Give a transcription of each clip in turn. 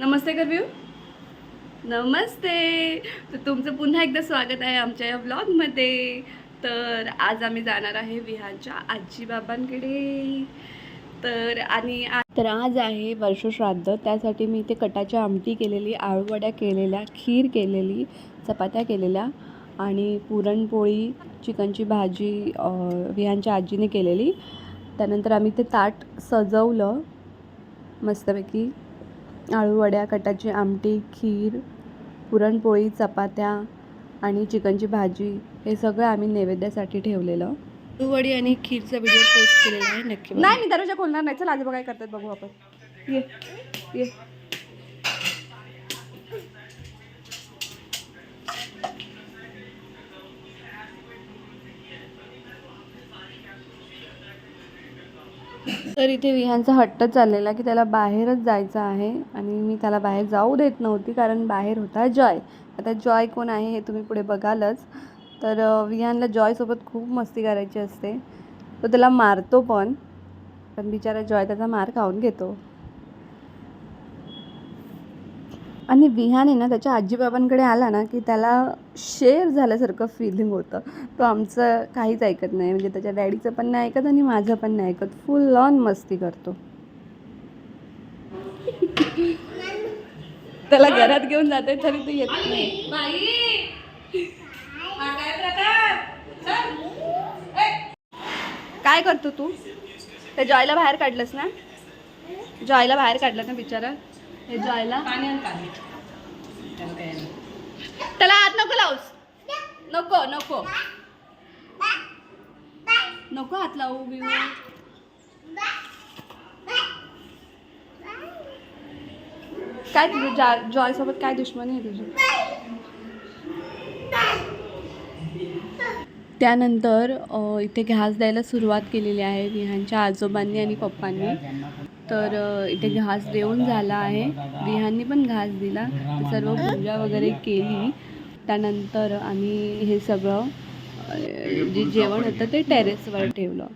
नमस्ते करवीव नमस्ते. तर तुमचं पुन्हा एकदा स्वागत आहे आमच्या या ब्लॉगमध्ये तर आज आम्ही जाणार आहे विहारच्या आजीबाबांकडे. तर आणि तर आज आहे वर्षश्राद्ध त्यासाठी मी इथे कटाची आमटी केलेली आळूवड्या केलेल्या खीर केलेली चपात्या केलेल्या आणि पुरणपोळी चिकनची भाजी विहांच्या आजीने केलेली. त्यानंतर आम्ही ते ताट सजवलं. मस्तपैकी आळूवड्या कटाची आमटी खीर पुरणपोळी चपात्या आणि चिकनची भाजी हे सगळं आम्ही नैवेद्यासाठी ठेवलेलं. आळूवडी आणि खीरचा व्हिडिओ पोस्ट केलेला आहे नक्की नाही मी दरवाजा खोलणार नाही. चल आजोबा काय करतात बघू आपण. ये ये. तर इथे विहानचा हट्ट चाललेला की त्याला बाहेरच जायचं आहे आणि मी त्याला बाहेर जाऊ देत नव्हती कारण बाहेर होता जॉय. आता जॉय कोण आहे हे तुम्ही पुढे बघालच. तर विहानला जॉयसोबत खूप मस्ती करायची असते. तो त्याला मारतो पण. पण बिचारा जॉय त्याचा मार खाऊन घेतो. आणि विहान ना त्याच्या आजीबाबांकडे आला ना की त्याला शेर झाल्यासारखं फिलिंग होतं. तो आमचं काहीच ऐकत नाही. म्हणजे त्याच्या डॅडीचं पण नाही ऐकत आणि माझं पण नाही ऐकत. फुल ऑन मस्ती करतो. त्याला घरात घेऊन जाते तरी तो येत नाही. काय करतो तू? त्या जॉयला बाहेर काढलंस ना? जॉयला बाहेर काढलं ना बिचारा? हे जॉयला. त्याला हात नको लावूस. नको नको. नको हात लावू बिवू. काय तुझं जा जॉय सोबत काय दुश्मनी आहे तुझी? त्यानंतर इथे घास द्यायला सुरुवात केलेली आहे विहानच्या आजोबांनी आणि पप्पांनी. तर इथे घास देऊन झाला आहे. बिहांनी पण घास दिला. सर्व पूजा वगैरे केली. त्यानंतर आम्ही हे सगळं जे जेवण होतं ते टेरेसवर ठेवलं.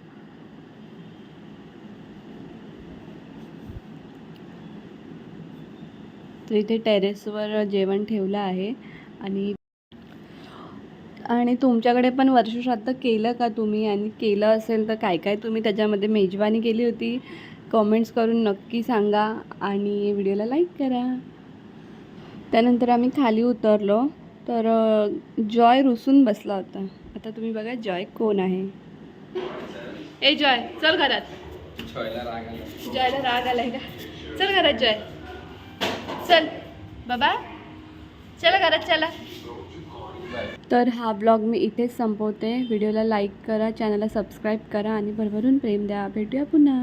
तर इथे टेरेसवर जेवण ठेवलं आहे. आणि आणि तुमच्याकडे पण वर्षश्राद्ध केलं का तुम्ही? आणि केलं असेल तर काय काय तुम्ही त्याच्यामध्ये मेजवानी केली होती? कमेंट्स करून नक्की सांगा आणि व्हिडिओला लाईक करा. त्यानंतर आम्ही खाली उतरलो. तर जॉय रुसून बसला होता. आता तुम्ही बघा जॉय कोण आहे. ए जॉय चल घरात. जॉयला राग आलाय. का? चल घरात जॉय. चल बाबा. चला घरात चला. तर हा ब्लॉग मी इथेच संपवते. व्हिडिओला लाईक करा चॅनलला सबस्क्राईब करा आणि भरभरून प्रेम द्या. भेटूया पुन्हा.